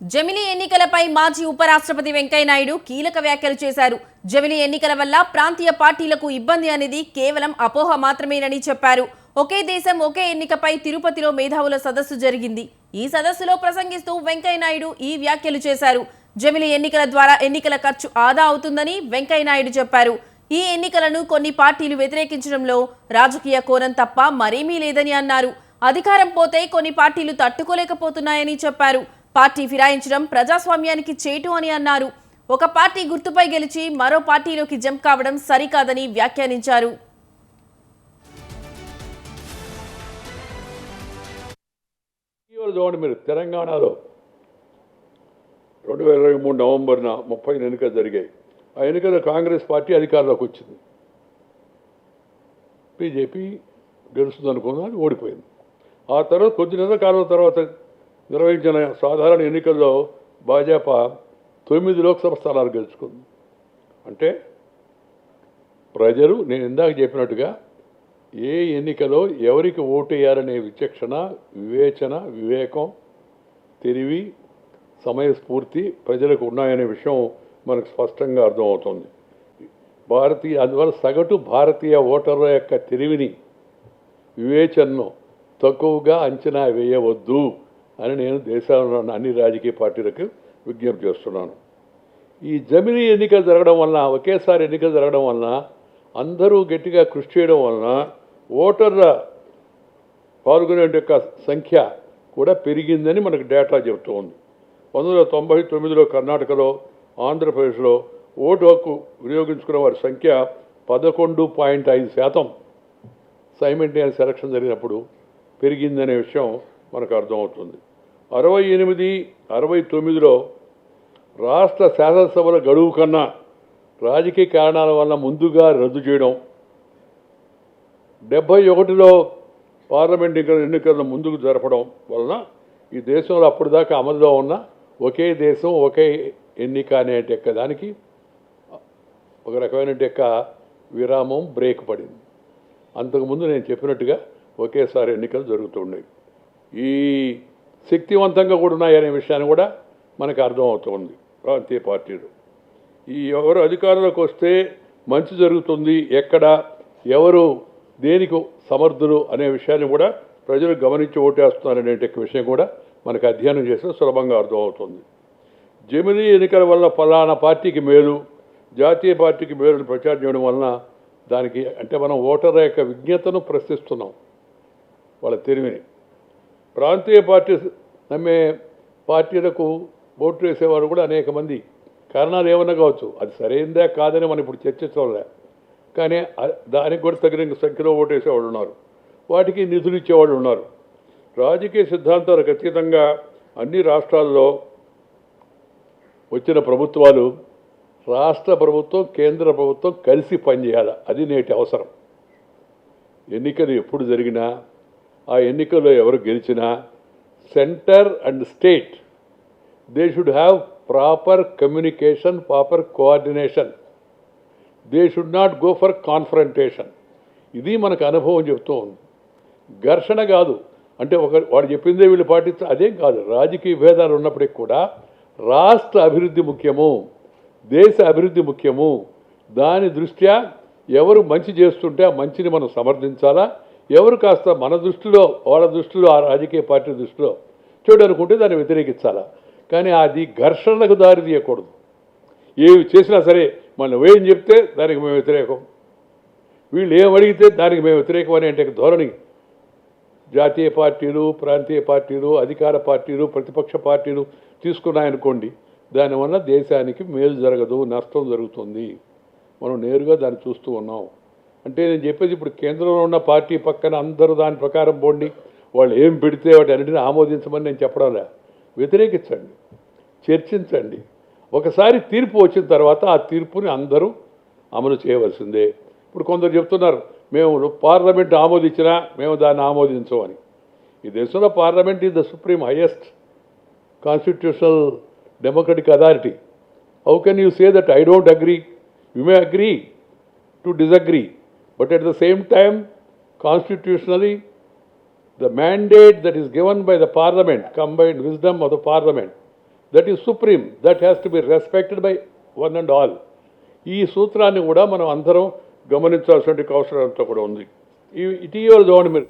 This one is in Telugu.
జమిలీ ఎన్నికలపై మాజీ ఉపరాష్ట్రపతి వెంకయ్యనాయుడు కీలక వ్యాఖ్యలు చేశారు. జమిలీ ఎన్నికల వల్ల ప్రాంతీయ పార్టీలకు ఇబ్బంది అనేది కేవలం అపోహ మాత్రమేనని చెప్పారు. ఒకే దేశం ఒకే ఎన్నికపై తిరుపతిలో మేధావుల సదస్సు జరిగింది. ఈ సదస్సులో ప్రసంగిస్తూ వెంకయ్యనాయుడు ఈ వ్యాఖ్యలు చేశారు. జమిలీ ఎన్నికల ద్వారా ఎన్నికల ఖర్చు ఆదా అవుతుందని వెంకయ్యనాయుడు చెప్పారు. ఈ ఎన్నికలను కొన్ని పార్టీలు వ్యతిరేకించడంలో రాజకీయ కోణం తప్ప మరేమీ లేదని అన్నారు. అధికారం పోతే కొన్ని పార్టీలు తట్టుకోలేకపోతున్నాయని చెప్పారు. పార్టీ ఫిరాయించడం ప్రజాస్వామ్యానికి చేటు అని అన్నారు. ఒక పార్టీ గుర్తుపై గెలిచి మరో పార్టీలోకి జంప్ కావడం సరికాదని వ్యాఖ్యానించారు. చూడండి మీరు తెలంగాణలో రెండు వేల ఇరవై మూడు నవంబర్న ముప్పై ఎన్నికలు జరిగాయి. ఆ ఎన్నికల్లో కాంగ్రెస్ పార్టీ అధికారంలోకి వచ్చింది. బీజేపీ గెలుస్తుంది అనుకున్నది ఓడిపోయింది. ఆ తర్వాత కొద్ది నెలల కాలం తర్వాత నిర్వహించిన సాధారణ ఎన్నికల్లో భాజపా తొమ్మిది లోక్సభ స్థానాలు గెలుచుకుంది. అంటే ప్రజలు నేను ఇందాక చెప్పినట్టుగా ఏ ఎన్నికలో ఎవరికి ఓటేయాలనే విచక్షణ వివేచన వివేకం తెలివి సమయస్ఫూర్తి ప్రజలకు ఉన్నాయనే విషయం మనకు స్పష్టంగా అర్థమవుతుంది. భారతీయ అందువల్ల సగటు భారతీయ ఓటర్ల యొక్క తెలివిని వివేచనను తక్కువగా అంచనా వేయవద్దు. అని నేను దేశంలో ఉన్న అన్ని రాజకీయ పార్టీలకు విజ్ఞప్తి చేస్తున్నాను. ఈ జమిని ఎన్నికలు జరగడం వలన ఒకేసారి ఎన్నికలు జరగడం వలన అందరూ గట్టిగా కృషి చేయడం వలన ఓటర్ల పాల్గొనే యొక్క సంఖ్య కూడా పెరిగిందని మనకు డేటా చెబుతూ ఉంది. పంతొమ్మిది వందల తొంభై తొమ్మిదిలో కర్ణాటకలో ఆంధ్రప్రదేశ్లో ఓటు హక్కు వినియోగించుకున్న వారి సంఖ్య పదకొండు పాయింట్ ఐదు శాతం సైమెంటేనియస్ సెలక్షన్ జరిగినప్పుడు పెరిగిందనే విషయం మనకు అర్థమవుతుంది. అరవై ఎనిమిది అరవై తొమ్మిదిలో రాష్ట్ర శాసనసభల గడువు కన్నా రాజకీయ కారణాల వల్ల ముందుగా రద్దు చేయడం డెబ్బై ఒకటిలో పార్లమెంట్ ఎన్నికల ఎన్నికలను ముందుకు జరపడం వలన ఈ దేశంలో అప్పటిదాకా అమలులో ఉన్న ఒకే దేశం ఒకే ఎన్నిక అనే యొక్క దానికి ఒక రకమైన యొక్క విరామం బ్రేక్ పడింది. అంతకుముందు నేను చెప్పినట్టుగా ఒకేసారి ఎన్నికలు జరుగుతుండేవి ఈ శక్తివంతంగా కూడా ఉన్నాయనే విషయాన్ని కూడా మనకు అర్థమవుతుంది ప్రాంతీయ పార్టీలు. ఈ ఎవరు అధికారంలోకి వస్తే మంచి జరుగుతుంది ఎక్కడ ఎవరు దేనికి సమర్థులు అనే విషయాన్ని కూడా ప్రజలు గమనించి ఓటేస్తున్నారనే విషయం కూడా మనకు అధ్యయనం చేస్తే సులభంగా అర్థమవుతుంది. జమిలీ ఎన్నికల వల్ల ఫలానా పార్టీకి మేలు జాతీయ పార్టీకి మేలు ప్రచారం చేయడం వలన దానికి అంటే మనం ఓటర్ల యొక్క విజ్ఞతను ప్రశ్నిస్తున్నాం. వాళ్ళ తెలివిని. ప్రాంతీయ పార్టీ నమ్మే పార్టీలకు ఓట్లు వేసేవారు కూడా అనేక మంది. కారణాలు ఏమన్నా కావచ్చు? అది సరైందా కాదని మనం ఇప్పుడు చర్చించడంలే కానీ దానికి కూడా తగిన సంఖ్యలో ఓటు వేసేవాళ్ళు ఉన్నారు. వాటికి నిధులు ఇచ్చేవాళ్ళు ఉన్నారు. రాజకీయ సిద్ధాంతాలకు అతీతంగా అన్ని రాష్ట్రాల్లో వచ్చిన ప్రభుత్వాలు రాష్ట్ర ప్రభుత్వం కేంద్ర ప్రభుత్వం కలిసి పనిచేయాలి. అది నేటి అవసరం. ఎన్నికలు ఎప్పుడు జరిగినా ఆ ఎన్నికల్లో ఎవరు గెలిచినా centre and state they should have proper communication proper coordination they should not go for confrontation ఇది మనకు అనుభవం చెప్తూ ఉంది. ఘర్షణ కాదు. అంటే ఒక వాడు చెప్పిందే వీళ్ళు పాటిస్తే అదేం కాదు. రాజకీయ భేదాలు ఉన్నప్పటికీ కూడా రాష్ట్ర అభివృద్ధి ముఖ్యము దేశ అభివృద్ధి ముఖ్యము. దాని దృష్ట్యా ఎవరు మంచి చేస్తుంటే ఆ మంచిని మనం సమర్థించాలా? ఎవరు కాస్త మన దృష్టిలో వాళ్ళ దృష్టిలో ఆ రాజకీయ పార్టీ దృష్టిలో చూడనుకుంటే దాన్ని వ్యతిరేకించాలా? కానీ అది ఘర్షణకు దారి తీయకూడదు. ఏవి చేసినా సరే మనం ఏం చెప్తే దానికి మేము వ్యతిరేకం. వీళ్ళు ఏం అడిగితే దానికి మేము వ్యతిరేకం అని అంటే ధోరణి. జాతీయ పార్టీలు ప్రాంతీయ పార్టీలు అధికార పార్టీలు ప్రతిపక్ష పార్టీలు తీసుకున్నాయనుకోండి దానివల్ల దేశానికి మేలు జరగదు నష్టం జరుగుతుంది. మనం నేరుగా దాన్ని చూస్తూ ఉన్నాం. అంటే నేను చెప్పేది ఇప్పుడు కేంద్రంలో ఉన్న పార్టీ పక్కన అందరూ దాని ప్రకారం పోండి. వాళ్ళు ఏం పెడితే వాటి అన్నిటిని ఆమోదించమని నేను చెప్పడంలే వ్యతిరేకించండి. చర్చించండి. ఒకసారి తీర్పు వచ్చిన తర్వాత ఆ తీర్పుని అందరూ అమలు చేయవలసిందే. ఇప్పుడు కొందరు చెప్తున్నారు మేము పార్లమెంట్ ఆమోదించినా మేము దాన్ని ఆమోదించమని. ఈ దేశంలో parliament is the supreme highest constitutional democratic authority. How can you say that I don't agree you may agree to disagree but at the same time constitutionally the mandate that is given by the parliament, combined wisdom of the parliament, that is supreme that has to be respected by one and all ఈ సూత్రాన్ని కూడా మనం అందరం గమనించాల్సిన అవసరం అంతా కూడా ఉంది. ఈ ఇటీవల చూడండి మీరు